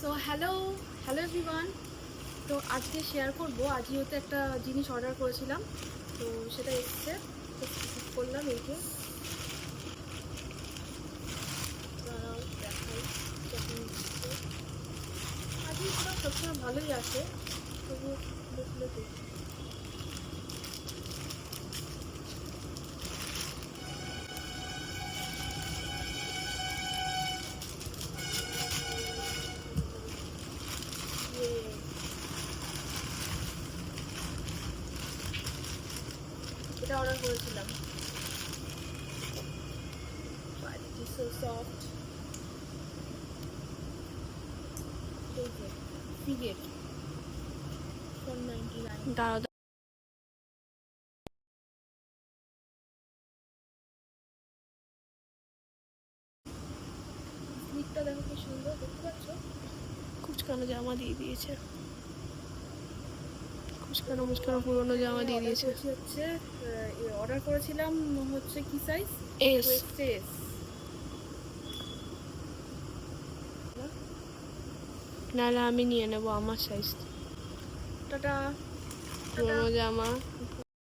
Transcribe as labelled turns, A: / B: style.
A: So hello hello everyone তো আজকে share করব। আজই হতে একটা জিনিস অর্ডার করেছিলাম। তো সেটা এসছে। করলাম এইকে তো সবসময় ভালোই আছে তবু দেখলে দেখি। এটা অর্ডার করেছিলাম। Quality so soft fidget four ninety nine দেখো কি সুন্দর দেখতে পাচ্ছ?
B: কুচকানো জামা দিয়ে দিয়েছে। কুচকানো নমস্কার পুরনো জামা দিয়ে দিয়েছে।
A: হচ্ছে অর্ডার করেছিলাম হচ্ছে কি সাইজ
B: এস
A: এস
B: নাহলে আমি নিয়ে নেব আমার সাইজ
A: টাটা।
B: পুরোনো জামা।